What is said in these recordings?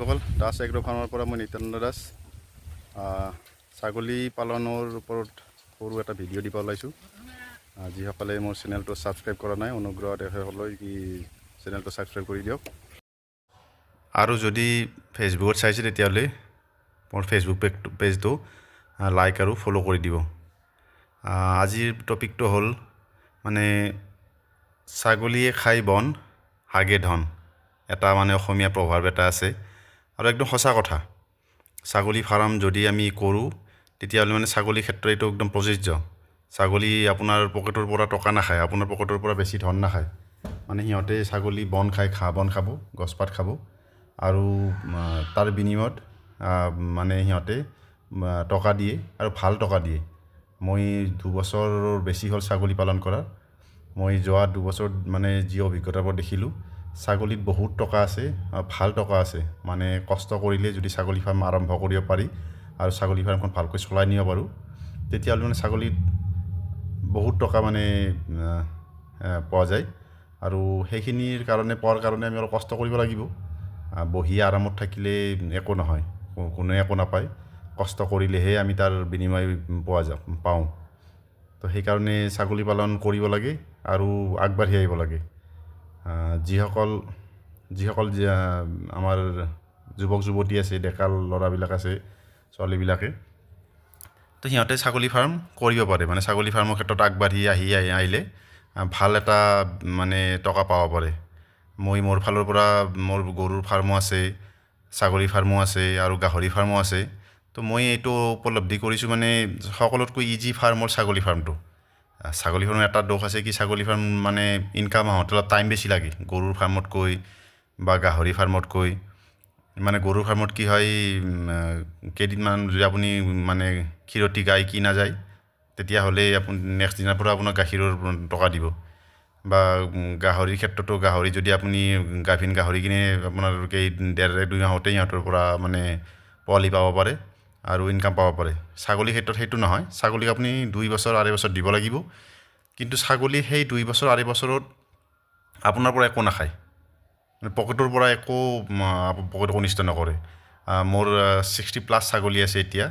সকল দাস এগ্ৰ ফাৰ্মৰ পৰা মই নিত্যানন্দ দাস। ছাগলী পালনৰ ওপৰত সৰু এটা ভিডিঅ' দিব ওলাইছোঁ। যিসকলে মোৰ চেনেলটো ছাবস্ক্ৰাইব কৰা নাই, অনুগ্ৰহ তেখেতসকলে কি চেনেলটো ছাবস্ক্ৰাইব কৰি দিয়ক। আৰু যদি ফেচবুকত চাইছে তেতিয়াহ'লে মোৰ ফেচবুক পেজ পেজটো লাইক আৰু ফ'ল' কৰি দিব। আজিৰ টপিকটো হ'ল মানে ছাগলীয়ে খাই বন, হাগে ধন। এটা মানে অসমীয়া প্ৰভাৱ এটা আছে। আৰু একদম সঁচা কথা ছাগলী ফাৰ্ম যদি আমি কৰোঁ তেতিয়াহ'লে মানে ছাগলীৰ ক্ষেত্ৰত এইটো একদম প্ৰযোজ্য। ছাগলী আপোনাৰ পকেটৰ পৰা টকা নাখায় আপোনাৰ পকেটৰ পৰা বেছি ধন নাখায়। মানে সিহঁতে ছাগলী বন খায় ঘাঁহ বন খাব গছপাত খাব। আৰু তাৰ বিনিময়ত মানে সিহঁতে টকা দিয়ে আৰু ভাল টকা দিয়ে। মই দুবছৰৰ বেছি হ'ল ছাগলী পালন কৰা মই যোৱা দুবছৰত মানে যি অভিজ্ঞতাৰ পৰা দেখিলোঁ ছাগলীত বহুত টকা আছে ভাল টকা আছে। মানে কষ্ট কৰিলে যদি ছাগলী ফাৰ্ম আৰম্ভ কৰিব পাৰি আৰু ছাগলী ফাৰ্মখন ভালকৈ চলাই নিব পাৰোঁ তেতিয়াহ'লে মানে ছাগলীত বহুত টকা মানে পোৱা যায়। আৰু সেইখিনিৰ কাৰণে পোৱাৰ কাৰণে আমি অলপ কষ্ট কৰিব লাগিব। বহি আৰামত থাকিলে একো নহয় কোনোৱে একো নাপায়। কষ্ট কৰিলেহে আমি তাৰ বিনিময় পোৱা যাওঁ পাওঁ। তো সেইকাৰণে ছাগলী পালন কৰিব লাগে আৰু আগবাঢ়ি আহিব লাগে। যিসকল যিসকল আমাৰ যুৱক যুৱতী আছে ডেকা ল'ৰাবিলাক আছে, ছোৱালীবিলাকে, তো সিহঁতে ছাগলী ফাৰ্ম কৰিব পাৰে। মানে ছাগলী ফাৰ্মৰ ক্ষেত্ৰত আগবাঢ়ি আহি আহি, আহিলে ভালো এটা মানে টকা পাব পাৰে। মই মোৰ ফালৰ পৰা, মোৰ গৰুৰ ফাৰ্মো আছে, ছাগলী ফাৰ্মো আছে, আৰু গাহৰি ফাৰ্মো আছে। তো মই এইটো উপলব্ধি কৰিছোঁ মানে সকলোতকৈ ইজি ফাৰ্ম হ'ল ছাগলী ফাৰ্মটো। ছাগলী ফাৰ্মৰ এটা দোষ আছে কি, ছাগলী ফাৰ্ম মানে ইনকাম আহোঁতে অলপ টাইম বেছি লাগে। গৰুৰ ফাৰ্মতকৈ বা গাহৰি ফাৰ্মতকৈ মানে গৰুৰ ফাৰ্মত কি হয় কেইদিনমান যদি আপুনি মানে ক্ষীৰতী গাই কিনা যায় তেতিয়াহ'লে আপুনি নেক্সট দিনাৰ পৰা আপোনাক গাখীৰৰ টকা দিব। বা গাহৰিৰ ক্ষেত্ৰতো গাহৰি যদি আপুনি গাভিন গাহৰি কিনে আপোনাৰ কেই ডেৰ দুই মাহতে সিহঁতৰ পৰা মানে পোৱালি পাব পাৰে। আৰু ইনকাম পাব পাৰে। ছাগলীৰ ক্ষেত্ৰত সেইটো নহয়। ছাগলীক আপুনি দুই বছৰ, আঢ়ৈ বছৰ দিব লাগিব। কিন্তু ছাগলী সেই দুই বছৰ, আঢ়ৈ বছৰত আপোনাৰ পৰা একো নাখায়। পকেটৰ পৰা একো পকেট অনিষ্ট নকৰে। মোৰ ছিক্সটি প্লাছ ছাগলী আছে এতিয়া।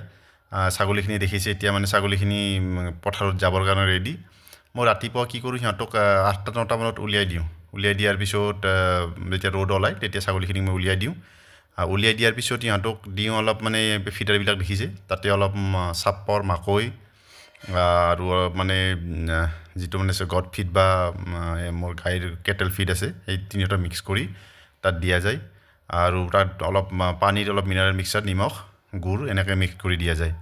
ছাগলীখিনি দেখিছে এতিয়া মানে ছাগলীখিনি পথাৰত যাবৰ কাৰণে ৰেডি মই ৰাতিপুৱা কি কৰোঁ, সিহঁতক আঠটা নটামানত উলিয়াই দিওঁ। উলিয়াই দিয়াৰ পিছত যেতিয়া ৰ'দ ওলায়, তেতিয়া ছাগলীখিনিক মই উলিয়াই দিওঁ। উলিয়াই দিয়াৰ পিছত সিহঁতক দিওঁ অলপ মানে ফিডাৰবিলাক দেখিছে। তাতে অলপ চাপৰ, মাকৈ, আৰু মানে যিটো মানে গড ফিড বা মোৰ গাইৰ কেটেল ফিড আছে, সেই তিনিওটা মিক্স কৰি তাত দিয়া যায়। আৰু তাত অলপ পানীত অলপ মিনাৰেল মিক্সাৰ নিমখ গুড় এনেকৈ মিক্স কৰি দিয়া যায়।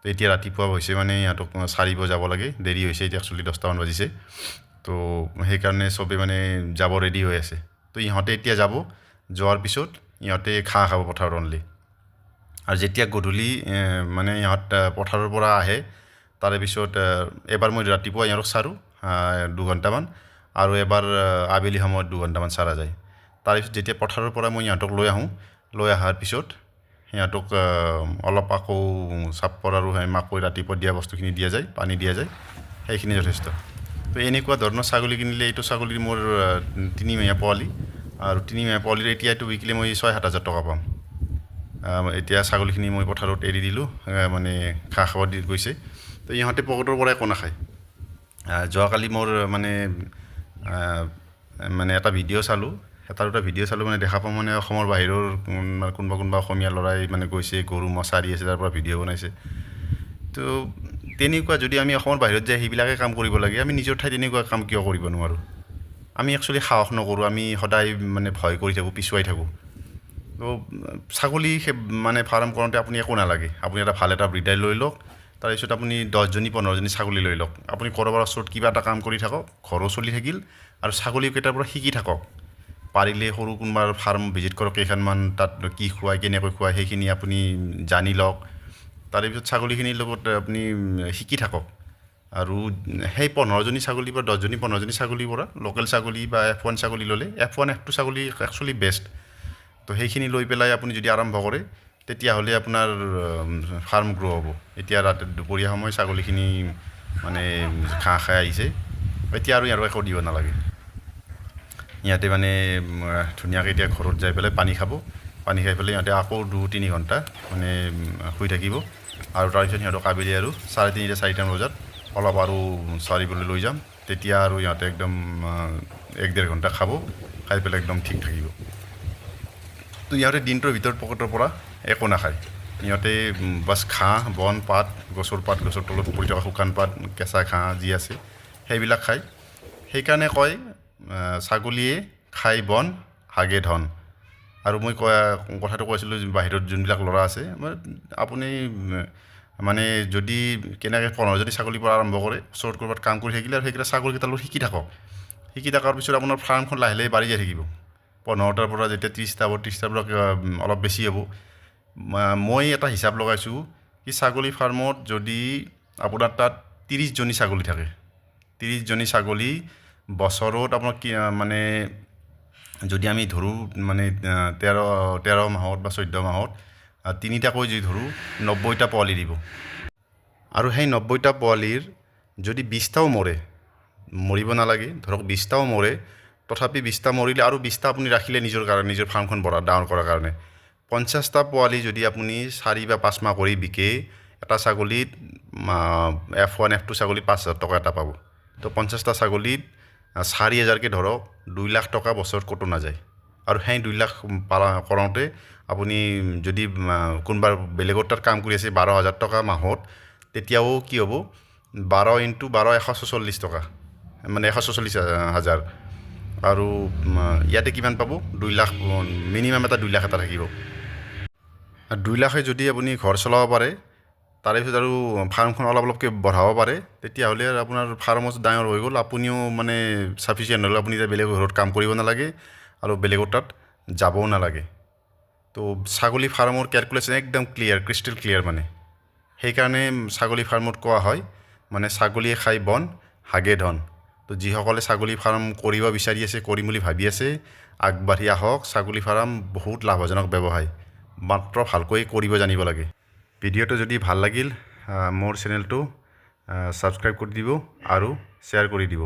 তো এতিয়া ৰাতিপুৱা হৈছে মানে সিহঁতক চাৰিব যাব লাগে, দেৰি হৈছে, এতিয়া একচুৱেলি দহটামান বাজিছে। তো সেইকাৰণে চবেই মানে যাব ৰেডি হৈ আছে। তো ইহঁতে এতিয়া যাব, যোৱাৰ পিছত ইহঁতে ঘাঁহ খাব পথাৰত অনলি আৰু যেতিয়া গধূলি মানে ইহঁত পথাৰৰ পৰা আহে তাৰে পিছত এবাৰ মই ৰাতিপুৱা ইহঁতক চাৰোঁ দুঘণ্টামান আৰু এবাৰ আবেলি সময়ত দুঘণ্টামান চাৰা যায়। তাৰপিছত যেতিয়া পথাৰৰ পৰা মই ইহঁতক লৈ আহোঁ লৈ অহাৰ পিছত সিহঁতক অলপ আকৌ চাপৰ আৰু সেই মাকৈ ৰাতিপুৱা দিয়া বস্তুখিনি দিয়া যায় পানী দিয়া যায় সেইখিনি যথেষ্ট। তো এনেকুৱা ধৰণৰ ছাগলী কিনিলে এইটো ছাগলীৰ মোৰ তিনিমহীয়া পোৱালি। আৰু তিনিমহীয়া পোৱালিৰ এতিয়া এইটো বিকিলে মই ছয় সাত হাজাৰ টকা পাম। এতিয়া ছাগলীখিনি মই পথাৰত এৰি দিলোঁ মানে ঘাঁহ খাব দি গৈছে। তো ইহঁতে পকেটৰ পৰা একো নাখায়। যোৱাকালি মোৰ মানে মানে এটা ভিডিঅ' চালোঁ এটা দুটা ভিডিঅ' চালোঁ মানে দেখা পাওঁ মানে অসমৰ বাহিৰৰ কোন- কোনোবা কোনোবা অসমীয়া ল'ৰাই মানে গৈছে গৰু মচাৰি আছে তাৰ পৰা ভিডিঅ' বনাইছে। তো তেনেকুৱা যদি আমি অসমৰ বাহিৰত যাই সেইবিলাকে কাম কৰিব লাগে আমি নিজৰ ঠাইত এনেকুৱা কাম কিয় কৰিব নোৱাৰোঁ? আমি একচুৱেলি সাহস নকৰোঁ আমি সদায় মানে ভয় কৰি থাকোঁ পিছুৱাই থাকোঁ। তো ছাগলী মানে ফাৰ্ম কৰোঁতে আপুনি একো নালাগে। আপুনি এটা ভাল এটা ব্ৰিডাৰ লৈ লওক তাৰপিছত আপুনি দহজনী পোন্ধৰজনী ছাগলী লৈ লওক। আপুনি ক'ৰবাৰ ওচৰত কিবা এটা কাম কৰি থাকক ঘৰো চলি থাকিল আৰু ছাগলীকেইটাৰ পৰা শিকি থাকক। পাৰিলে সৰু কোনোবাৰ ফাৰ্ম ভিজিট কৰক কেইখনমান তাত কি খুৱাই কেনেকৈ খুৱাই সেইখিনি আপুনি জানি লওক। তাৰে পিছত ছাগলীখিনিৰ লগত আপুনি শিকি থাকক। আৰু সেই পোন্ধৰজনী ছাগলীৰ পৰা দহজনী পোন্ধৰজনী ছাগলীৰ পৰা লোকেল ছাগলী বা এফ ওৱান ছাগলী ল'লে এফ ওৱান এফ টু ছাগলী একচুৱেলি বেষ্ট তো সেইখিনি লৈ পেলাই আপুনি যদি আৰম্ভ কৰে তেতিয়াহ'লে আপোনাৰ ফাৰ্ম গ্ৰ' হ'ব। এতিয়া ৰাতি দুপৰীয়া সময় ছাগলীখিনি মানে ঘাঁহ খাই আহিছে। এতিয়া আৰু ইয়াৰ একো দিব নালাগে। ইয়াতে মানে ধুনীয়াকৈ এতিয়া ঘৰত যাই পেলাই পানী খাব। পানী খাই পেলাই সিহঁতে আকৌ দুই তিনি ঘণ্টা মানে শুই থাকিব। আৰু তাৰপিছত সিহঁতক আবেলি আৰু চাৰে তিনিটা চাৰিটামান বজাত অলপ আৰু চৰিবলৈ লৈ যাম। তেতিয়া আৰু সিহঁতে একদম এক ডেৰ ঘণ্টা খাব খাই পেলাই একদম ঠিক থাকিব। তো ইহঁতে দিনটোৰ ভিতৰত পকেটৰ পৰা একো নাখায়। উম, বাছ ঘাঁহ বন পাত গছৰ পাত গছৰ তলত পৰি থকা শুকান পাত কেঁচা ঘাঁহ যি আছে সেইবিলাক খায়। সেইকাৰণে কয় ছাগলীয়ে খাই বন হাগে ধন। আৰু মই কয় কথাটো কৈছিলোঁ বাহিৰত যোনবিলাক ল'ৰা আছে আপুনি মানে যদি কেনেকৈ পোন্ধৰ যদি ছাগলীৰ পৰা আৰম্ভ কৰে ওচৰত ক'ৰবাত কাম কৰি থাকিলে আৰু সেইকেইটা ছাগলীকেইটাৰ লগত শিকি থাকক। শিকি থকাৰ পিছত আপোনাৰ ফাৰ্মখন লাহে লাহে বাঢ়ি যাই থাকিব। পোন্ধৰটাৰ পৰা যেতিয়া ত্ৰিছটা হ'ব ত্ৰিছটাৰ পৰা অলপ বেছি হ'ব। মই এটা হিচাপ লগাইছোঁ কি ছাগলী ফাৰ্মত যদি আপোনাৰ তাত ত্ৰিছজনী ছাগলী থাকে ত্ৰিছজনী ছাগলী বছৰত আপোনাৰ কি মানে যদি আমি ধৰোঁ মানে তেৰ তেৰ মাহত বা চৈধ্য মাহত আহ, তিনিটাকৈ যদি ধৰোঁ নব্বৈটা পোৱালি দিব। আৰু সেই নব্বৈটা পোৱালিৰ যদি বিছটাও মৰে মৰিব নালাগে ধৰক বিছটাও মৰে তথাপি বিছটা মৰিলে আৰু বিছটা আপুনি ৰাখিলে নিজৰ কাৰণে নিজৰ ফাৰ্মখন বঢ়া ডাঙৰ কৰাৰ কাৰণে। পঞ্চাছটা পোৱালি যদি আপুনি চাৰি বা পাঁচ মাহ কৰি বিকে এটা ছাগলীত এফ ওৱান এফ টু ছাগলীত পাঁচ হাজাৰ টকা এটা পাব। তো পঞ্চাছটা ছাগলীত চাৰি হাজাৰকৈ ধৰক দুই লাখ টকা বছৰত ক'তো নাযায়। আৰু সেই দুই লাখ পালন কৰোঁতে আপুনি যদি কোনোবা বেলেগৰ তাত কাম কৰি আছে বাৰ হাজাৰ টকা মাহত, তেতিয়াও কি হ'ব? বাৰ ইণ্টু বাৰ এশ ছচল্লিছ টকা মানে এশ ছচল্লিছ হাজাৰ। আৰু ইয়াতে কিমান পাব? দুই লাখ মিনিমাম এটা দুই লাখ এটা থাকিব। দুই লাখে যদি আপুনি ঘৰ চলাব পাৰে, তাৰে পিছত আৰু ফাৰ্মখন অলপ অলপকৈ বঢ়াব পাৰে, তেতিয়াহ'লে আপোনাৰ ফাৰ্মো ডাঙৰ হৈ গ'ল। আপুনিও মানে চাফিচিয়েণ্ট হ'ল আপুনি এতিয়া বেলেগৰ ঘৰত কাম কৰিব নালাগে। আৰু বেলেগৰ তাত যাবও নালাগে তো ছাগলী ফাৰ্মৰ কেলকুলেশ্যন একদম ক্লিয়াৰ ক্ৰিষ্টেল ক্লিয়াৰ মানে। সেইকাৰণে ছাগলী ফাৰ্মত কোৱা হয় মানে ছাগলীয়ে খাই বন, হাগে ধন। তো যিসকলে ছাগলী ফাৰ্ম কৰিব বিচাৰি আছে, কৰিম বুলি ভাবি আছে আগবাঢ়ি আহক ছাগলী ফাৰ্ম বহুত লাভজনক ব্যৱসায়, মাত্ৰ ভালকৈ কৰিব জানিব লাগে। ভিডিঅ'টো যদি ভালো লাগিল মোৰ চেনেলটো ছাবস্ক্ৰাইব কৰি দিব আৰু শ্বেয়াৰ কৰি দিব।